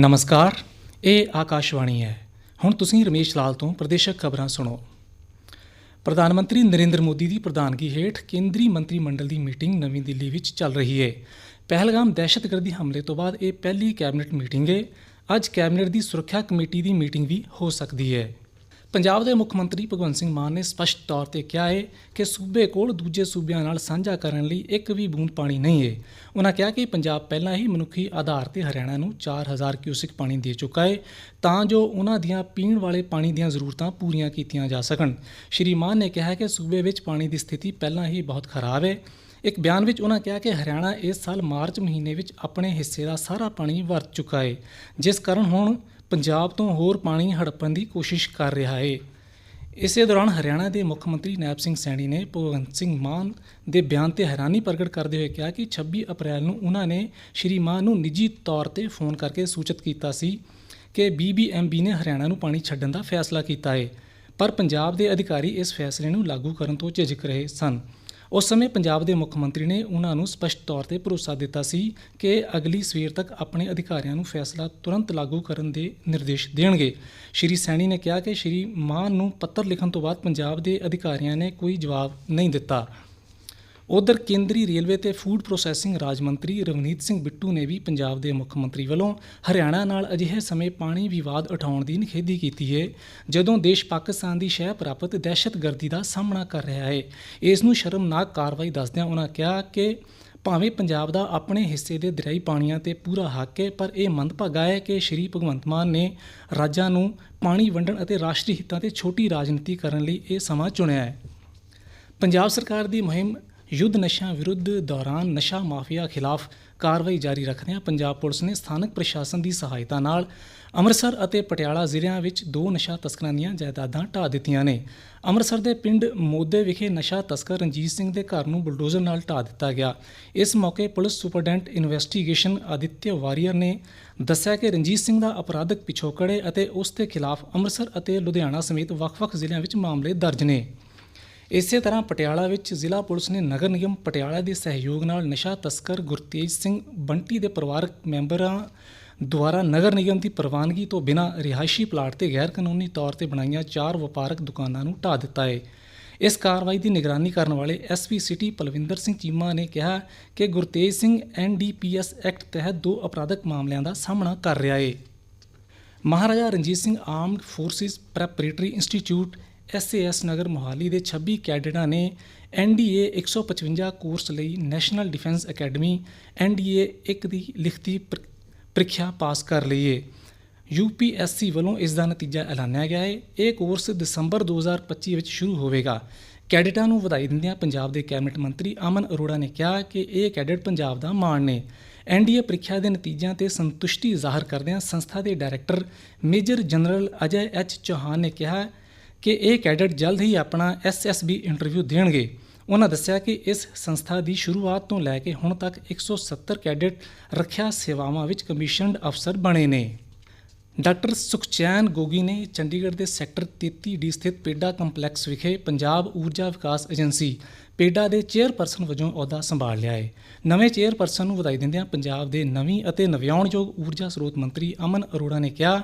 ਨਮਸਕਾਰ, ਇਹ ਆਕਾਸ਼ਵਾਣੀ ਹੈ। ਹੁਣ ਤੁਸੀਂ ਰਮੇਸ਼ ਲਾਲ ਤੋਂ ਪ੍ਰਦੇਸ਼ਕ ਖਬਰਾਂ ਸੁਣੋ। ਪ੍ਰਧਾਨ ਮੰਤਰੀ ਨਰਿੰਦਰ ਮੋਦੀ ਦੀ ਪ੍ਰਧਾਨਗੀ ਹੇਠ ਕੇਂਦਰੀ ਮੰਤਰੀ ਮੰਡਲ ਦੀ ਮੀਟਿੰਗ ਨਵੀਂ ਦਿੱਲੀ ਵਿੱਚ ਚੱਲ ਰਹੀ ਹੈ। ਪਹਿਲਗਾਮ ਦਹਿਸ਼ਤਗਰਦੀ ਹਮਲੇ ਤੋਂ ਬਾਅਦ ਇਹ ਪਹਿਲੀ ਕੈਬਨਿਟ ਮੀਟਿੰਗ ਹੈ। ਅੱਜ ਕੈਬਨਿਟ ਦੀ ਸੁਰੱਖਿਆ ਕਮੇਟੀ ਦੀ ਮੀਟਿੰਗ ਵੀ ਹੋ ਸਕਦੀ ਹੈ। ਪੰਜਾਬ ਦੇ ਮੁੱਖ ਮੰਤਰੀ ਭਗਵੰਤ ਸਿੰਘ ਮਾਨ ਨੇ ਸਪਸ਼ਟ ਤੌਰ ਤੇ ਕਿਹਾ ਹੈ ਕਿ ਸੂਬੇ ਕੋਲ ਦੂਜੇ ਸੂਬਿਆਂ ਨਾਲ ਸਾਂਝਾ ਕਰਨ ਲਈ ਇੱਕ ਵੀ ਬੂੰਦ ਪਾਣੀ ਨਹੀਂ ਹੈ ਉਹਨਾਂ ਕਿਹਾ ਕਿ ਪੰਜਾਬ ਪਹਿਲਾਂ ਹੀ ਮਨੁੱਖੀ ਆਧਾਰ ਤੇ ਹਰਿਆਣਾ ਨੂੰ 4000 ਕਿਊਸਿਕ ਪਾਣੀ ਦੇ ਚੁੱਕਾ ਹੈ ਤਾਂ ਜੋ ਉਹਨਾਂ ਦੀਆਂ ਪੀਣ ਵਾਲੇ ਪਾਣੀ ਦੀਆਂ ਜ਼ਰੂਰਤਾਂ ਪੂਰੀਆਂ ਕੀਤੀਆਂ ਜਾ ਸਕਣ। ਸ਼੍ਰੀ ਮਾਨ ਨੇ ਕਿਹਾ ਕਿ ਸੂਬੇ ਵਿੱਚ ਪਾਣੀ ਦੀ ਸਥਿਤੀ ਪਹਿਲਾਂ ਹੀ ਬਹੁਤ ਖਰਾਬ ਹੈ ਇੱਕ ਬਿਆਨ ਵਿੱਚ ਉਹਨਾਂ ਕਿਹਾ ਕਿ ਹਰਿਆਣਾ ਇਸ ਸਾਲ ਮਾਰਚ ਮਹੀਨੇ ਵਿੱਚ ਆਪਣੇ ਹਿੱਸੇ ਦਾ ਸਾਰਾ ਪਾਣੀ ਵਰਤ ਚੁੱਕਾ ਹੈ ਜਿਸ ਕਾਰਨ ਹੁਣ ਪੰਜਾਬ ਤੋਂ ਹੋਰ ਪਾਣੀ ਹੜੱਪਣ ਦੀ ਕੋਸ਼ਿਸ਼ ਕਰ ਰਿਹਾ ਹੈ ਇਸੇ ਦੌਰਾਨ ਹਰਿਆਣਾ ਦੇ ਮੁੱਖ ਮੰਤਰੀ ਨਾਇਬ ਸਿੰਘ ਸੈਣੀ ਨੇ ਭਗਵੰਤ ਸਿੰਘ ਮਾਨ ਦੇ ਬਿਆਨ ਤੇ ਹੈਰਾਨੀ ਪ੍ਰਗਟ ਕਰਦੇ ਹੋਏ ਕਿਹਾ ਕਿ 26 ਅਪ੍ਰੈਲ ਨੂੰ ਉਹਨਾਂ ਨੇ ਸ਼੍ਰੀ ਮਾਨ ਨੂੰ ਨਿੱਜੀ ਤੌਰ ਤੇ ਫੋਨ ਕਰਕੇ ਸੂਚਿਤ ਕੀਤਾ ਸੀ ਕਿ ਬੀਬੀਐਮਬੀ ਨੇ ਹਰਿਆਣਾ ਨੂੰ ਪਾਣੀ ਛੱਡਣ ਦਾ ਫੈਸਲਾ ਕੀਤਾ ਹੈ ਪਰ ਪੰਜਾਬ ਦੇ ਅਧਿਕਾਰੀ ਇਸ ਫੈਸਲੇ ਨੂੰ ਲਾਗੂ ਕਰਨ ਤੋਂ ਝਿਜਕ ਰਹੇ ਸਨ। ਉਸ ਸਮੇਂ ਪੰਜਾਬ ਦੇ ਮੁੱਖ ਮੰਤਰੀ ਨੇ ਉਹਨਾਂ ਨੂੰ ਸਪਸ਼ਟ ਤੌਰ ਤੇ ਭਰੋਸਾ ਦਿੱਤਾ ਸੀ ਕਿ ਅਗਲੀ ਸਵੇਰ ਤੱਕ ਆਪਣੇ ਅਧਿਕਾਰੀਆਂ ਨੂੰ ਫੈਸਲਾ ਤੁਰੰਤ ਲਾਗੂ ਕਰਨ ਦੇ ਨਿਰਦੇਸ਼ ਦੇਣਗੇ। ਸ਼੍ਰੀ ਸੈਣੀ ਨੇ ਕਿਹਾ ਕਿ ਸ਼੍ਰੀ ਮਾਨ ਨੂੰ ਪੱਤਰ ਲਿਖਣ ਤੋਂ ਬਾਅਦ ਪੰਜਾਬ ਦੇ ਅਧਿਕਾਰੀਆਂ ਨੇ ਕੋਈ ਜਵਾਬ ਨਹੀਂ ਦਿੱਤਾ। ਉਧਰ ਕੇਂਦਰੀ ਰੇਲਵੇ ਤੇ ਫੂਡ ਪ੍ਰੋਸੈਸਿੰਗ ਰਾਜ ਮੰਤਰੀ ਰਵਨੀਤ ਸਿੰਘ ਬਿੱਟੂ ਨੇ ਵੀ ਪੰਜਾਬ ਦੇ ਮੁੱਖ ਮੰਤਰੀ ਵੱਲੋਂ ਹਰਿਆਣਾ ਨਾਲ ਅਜਿਹੇ ਸਮੇਂ ਪਾਣੀ ਵਿਵਾਦ ਉਠਾਉਣ ਦੀ ਨਿਖੇਧੀ ਕੀਤੀ ਹੈ ਜਦੋਂ ਦੇਸ਼ ਪਾਕਿਸਤਾਨ ਦੀ ਸ਼ਹਿ ਪ੍ਰਾਪਤ ਦਹਿਸ਼ਤਗਰਦੀ ਦਾ ਸਾਹਮਣਾ ਕਰ ਰਿਹਾ ਹੈ ਇਸ ਨੂੰ ਸ਼ਰਮਨਾਕ ਕਾਰਵਾਈ ਦੱਸਦਿਆਂ ਉਹਨਾਂ ਕਿਹਾ ਕਿ ਭਾਵੇਂ ਪੰਜਾਬ ਦਾ ਆਪਣੇ ਹਿੱਸੇ ਦੇ ਦਰਿਆਈ ਪਾਣੀਆਂ ਤੇ ਪੂਰਾ ਹੱਕ ਹੈ ਪਰ ਇਹ ਮੰਦਭਾਗਾ ਹੈ ਕਿ ਸ਼੍ਰੀ ਭਗਵੰਤ ਮਾਨ ਨੇ ਰਾਜਾਂ ਨੂੰ ਪਾਣੀ ਵੰਡਣ ਅਤੇ ਰਾਸ਼ਟਰੀ ਹਿੱਤਾਂ ਤੇ ਛੋਟੀ ਰਾਜਨੀਤੀ ਕਰਨ ਲਈ ਇਹ ਸਮਾਂ ਚੁਣਿਆ ਹੈ ਪੰਜਾਬ ਸਰਕਾਰ ਦੀ ਮੁਹਿੰਮ ਯੁੱਧ ਨਸ਼ਿਆਂ ਵਿਰੁੱਧ ਦੌਰਾਨ ਨਸ਼ਾ ਮਾਫੀਆ ਖਿਲਾਫ ਕਾਰਵਾਈ ਜਾਰੀ ਰੱਖਦਿਆਂ ਪੰਜਾਬ ਪੁਲਿਸ ਨੇ ਸਥਾਨਕ ਪ੍ਰਸ਼ਾਸਨ ਦੀ ਸਹਾਇਤਾ ਨਾਲ ਅੰਮ੍ਰਿਤਸਰ ਅਤੇ ਪਟਿਆਲਾ ਜ਼ਿਲ੍ਹਿਆਂ ਵਿੱਚ ਦੋ ਨਸ਼ਾ ਤਸਕਰਾਂ ਦੀਆਂ ਜਾਇਦਾਦਾਂ ਢਾਹ ਦਿੱਤੀਆਂ ਨੇ। ਅੰਮ੍ਰਿਤਸਰ ਦੇ ਪਿੰਡ ਮੋਦੇ ਵਿਖੇ ਨਸ਼ਾ ਤਸਕਰ ਰਣਜੀਤ ਸਿੰਘ ਦੇ ਘਰ ਨੂੰ ਬੁਲਡੋਜ਼ਰ ਨਾਲ ਢਾਹ ਦਿੱਤਾ ਗਿਆ। ਇਸ ਮੌਕੇ police superintendent investigation Aditya Warrier ਨੇ ਦੱਸਿਆ ਕਿ ਰਣਜੀਤ ਸਿੰਘ ਦਾ ਅਪਰਾਧਕ ਪਿਛੋਕੜ ਹੈ ਅਤੇ ਉਸ ਦੇ ਖਿਲਾਫ ਅੰਮ੍ਰਿਤਸਰ ਅਤੇ ਲੁਧਿਆਣਾ ਸਮੇਤ ਵੱਖ-ਵੱਖ ਜ਼ਿਲ੍ਹਿਆਂ ਵਿੱਚ ਮਾਮਲੇ ਦਰਜ ਨੇ। ਇਸੇ ਤਰ੍ਹਾਂ ਪਟਿਆਲਾ ਵਿੱਚ ਜ਼ਿਲ੍ਹਾ ਪੁਲਿਸ ਨੇ ਨਗਰ ਨਿਗਮ ਪਟਿਆਲਾ ਦੇ ਸਹਿਯੋਗ ਨਾਲ ਨਸ਼ਾ ਤਸਕਰ ਗੁਰਤੇਜ ਸਿੰਘ ਬੰਟੀ ਦੇ ਪਰਿਵਾਰਕ ਮੈਂਬਰਾਂ ਦੁਆਰਾ ਨਗਰ ਨਿਗਮ ਦੀ ਪ੍ਰਵਾਨਗੀ ਤੋਂ ਬਿਨਾਂ ਰਿਹਾਇਸ਼ੀ ਪਲਾਟ ਤੇ ਗੈਰ ਕਾਨੂੰਨੀ ਤੌਰ ਤੇ ਬਣਾਈਆਂ ਚਾਰ ਵਪਾਰਕ ਦੁਕਾਨਾਂ ਨੂੰ ਢਾਹ ਦਿੱਤਾ ਹੈ। ਇਸ ਕਾਰਵਾਈ ਦੀ ਨਿਗਰਾਨੀ ਕਰਨ ਵਾਲੇ ਐਸਪੀ ਸਿਟੀ ਪਲਵਿੰਦਰ ਸਿੰਘ ਚੀਮਾ ਨੇ ਕਿਹਾ ਕਿ ਗੁਰਤੇਜ ਸਿੰਘ ਐਨਡੀਪੀਐਸ ਐਕਟ ਤਹਿਤ ਦੋ ਅਪਰਾਧਕ ਮਾਮਲਿਆਂ ਦਾ ਸਾਹਮਣਾ ਕਰ ਰਿਹਾ ਹੈ। Maharaja Ranjit Singh armed forces preparatory institute SAS Nagar Mohali ਦੇ 26 ਕੈਡਟਾਂ ਨੇ ਐਨਡੀਏ 155 ਕੋਰਸ ਲਈ ਨੈਸ਼ਨਲ ਡਿਫੈਂਸ ਅਕੈਡਮੀ ਐਨਡੀਏ 1 ਦੀ ਲਿਖਤੀ ਪ੍ਰ- ਪ੍ਰੀਖਿਆ ਪਾਸ ਕਰ ਲਈ ਹੈ ਯੂਪੀਐਸਸੀ ਵੱਲੋਂ ਇਸ ਦਾ ਨਤੀਜਾ ਐਲਾਨਿਆ ਗਿਆ ਹੈ ਇਹ ਕੋਰਸ ਦਸੰਬਰ 2025 ਵਿੱਚ ਸ਼ੁਰੂ ਹੋਵੇਗਾ। ਕੈਡਿਟਾਂ ਨੂੰ ਵਧਾਈ ਦਿੰਦਿਆਂ ਪੰਜਾਬ ਦੇ ਕੈਬਨਿਟ ਮੰਤਰੀ ਅਮਨ ਅਰੋੜਾ ਨੇ ਕਿਹਾ ਕਿ ਇਹ ਕੈਡਿਟ ਪੰਜਾਬ ਦਾ ਮਾਣ ਨੇ। ਐਨਡੀਏ ਪ੍ਰੀਖਿਆ ਦੇ ਨਤੀਜਿਆਂ ਤੇ ਸੰਤੁਸ਼ਟੀ ਜ਼ਾਹਰ ਕਰਦਿਆਂ ਸੰਸਥਾ ਦੇ director major general Ajay H Chauhan ਨੇ ਕਿਹਾ ਕਿ ਇਹ ਕੈਡਟ ਜਲਦ ਹੀ ਆਪਣਾ ਐਸਐਸਬੀ ਇੰਟਰਵਿਊ ਦੇਣਗੇ। ਉਹਨਾਂ ਦੱਸਿਆ ਕਿ ਇਸ ਸੰਸਥਾ ਦੀ ਸ਼ੁਰੂਆਤ ਤੋਂ ਲੈ ਕੇ ਹੁਣ ਤੱਕ 170 ਕੈਡਟ ਰੱਖਿਆ ਸੇਵਾਵਾਂ ਵਿੱਚ ਕਮਿਸ਼ਨਡ ਅਫਸਰ ਬਣੇ ਨੇ। ਡਾਕਟਰ ਸੁਖਚੈਨ ਗੋਗੀ ਨੇ ਚੰਡੀਗੜ੍ਹ ਦੇ ਸੈਕਟਰ 33 ਡੀ ਸਥਿਤ ਪੇਡਾ ਕੰਪਲੈਕਸ ਵਿਖੇ ਪੰਜਾਬ ਊਰਜਾ ਵਿਕਾਸ ਏਜੰਸੀ ਪੇਡਾ ਦੇ ਚੇਅਰਪਰਸਨ ਵਜੋਂ ਅਹੁਦਾ ਸੰਭਾਲ ਲਿਆ ਹੈ ਨਵੇਂ ਚੇਅਰਪਰਸਨ ਨੂੰ ਵਧਾਈ ਦਿੰਦਿਆਂ ਪੰਜਾਬ ਦੇ ਨਵੀਂ ਅਤੇ ਨਵਿਆਉਣਯੋਗ ਊਰਜਾ ਸਰੋਤ ਮੰਤਰੀ ਅਮਨ ਅਰੋੜਾ ਨੇ ਕਿਹਾ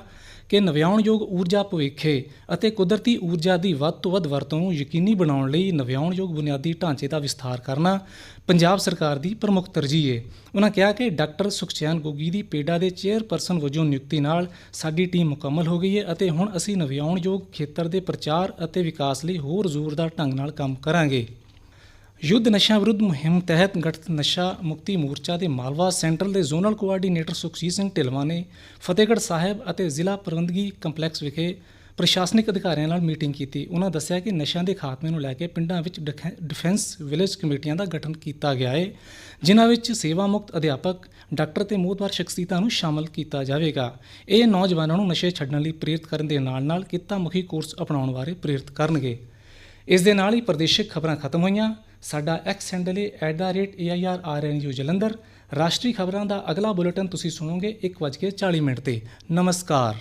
ਕਿ ਨਵਿਆਉਣਯੋਗ ਊਰਜਾ ਭਵਿੱਖ ਅਤੇ ਕੁਦਰਤੀ ਊਰਜਾ ਦੀ ਵੱਧ ਤੋਂ ਵੱਧ ਵਰਤੋਂ ਨੂੰ ਯਕੀਨੀ ਬਣਾਉਣ ਲਈ ਨਵਿਆਉਣਯੋਗ ਬੁਨਿਆਦੀ ਢਾਂਚੇ ਦਾ ਵਿਸਥਾਰ ਕਰਨਾ ਪੰਜਾਬ ਸਰਕਾਰ ਦੀ ਪ੍ਰਮੁੱਖ ਤਰਜੀਹ ਹੈ ਉਹਨਾਂ ਕਿਹਾ ਕਿ ਡਾਕਟਰ ਸੁਖਚੈਨ ਗੋਗੀ ਦੀ ਪੇਡਾ ਦੇ ਚੇਅਰਪਰਸਨ ਵਜੋਂ ਨਿਯੁਕਤੀ ਨਾਲ ਸਾਡੀ ਟੀਮ ਮੁਕੰਮਲ ਹੋ ਗਈ ਹੈ ਅਤੇ ਹੁਣ ਅਸੀਂ ਨਵਿਆਉਣਯੋਗ ਖੇਤਰ ਦੇ ਪ੍ਰਚਾਰ ਅਤੇ ਵਿਕਾਸ ਲਈ ਹੋਰ ਜ਼ੋਰਦਾਰ ਢੰਗ ਨਾਲ ਕੰਮ ਕਰਾਂਗੇ। ਯੁੱਧ ਨਸ਼ਾ ਵਿਰੁੱਧ ਮੁਹਿੰਮ ਤਹਿਤ ਗਠਿਤ ਨਸ਼ਾ ਮੁਕਤੀ ਮੋਰਚਾ ਦੇ ਮਾਲਵਾ ਸੈਂਟਰਲ ਦੇ ਜ਼ੋਨਲ ਕੋਆਰਡੀਨੇਟਰ ਸੁਖਜੀਤ ਸਿੰਘ ਢਿਲਵਾ ਨੇ ਫਤਿਹਗੜ੍ਹ ਸਾਹਿਬ ਅਤੇ ਜ਼ਿਲ੍ਹਾ ਪ੍ਰਬੰਧਕੀ ਕੰਪਲੈਕਸ ਵਿਖੇ ਪ੍ਰਸ਼ਾਸਨਿਕ ਅਧਿਕਾਰੀਆਂ ਨਾਲ ਮੀਟਿੰਗ ਕੀਤੀ। ਉਹਨਾਂ ਦੱਸਿਆ ਕਿ ਨਸ਼ਿਆਂ ਦੇ ਖਾਤਮੇ ਨੂੰ ਲੈ ਕੇ ਪਿੰਡਾਂ ਵਿੱਚ ਡਿਖੈ- ਡਿਫੈਂਸ ਵਿਲੇਜ ਕਮੇਟੀਆਂ ਦਾ ਗਠਨ ਕੀਤਾ ਗਿਆ ਹੈ ਜਿਨ੍ਹਾਂ ਵਿੱਚ ਸੇਵਾ ਮੁਕਤ ਅਧਿਆਪਕ ਡਾਕਟਰ ਤੇ ਮੋਹਤਵਾਰ ਸ਼ਖਸੀਅਤਾਂ ਨੂੰ ਸ਼ਾਮਲ ਕੀਤਾ ਜਾਵੇਗਾ। ਇਹ ਨੌਜਵਾਨਾਂ ਨੂੰ ਨਸ਼ੇ ਛੱਡਣ ਲਈ ਪ੍ਰੇਰਿਤ ਕਰਨ ਦੇ ਨਾਲ-ਨਾਲ ਕਿੱਤਾ ਮੁਖੀ ਕੋਰਸ ਅਪਣਾਉਣ ਬਾਰੇ ਪ੍ਰੇਰਿਤ ਕਰਨਗੇ। ਇਸ ਦੇ ਨਾਲ ਹੀ ਪ੍ਰਦੇਸ਼ਿਕ ਖਬਰਾਂ ਖਤਮ ਹੋਈਆਂ। ਸਾਡਾ ਐਕਸ ਹੈਂਡਲ ਹੈ @airrnu ਜਲੰਧਰ। ਰਾਸ਼ਟਰੀ ਖਬਰਾਂ ਦਾ ਅਗਲਾ ਬੁਲੇਟਿਨ ਤੁਸੀਂ ਸੁਣੋਗੇ 1:40 ਮਿੰਟ ਤੇ। ਨਮਸਕਾਰ।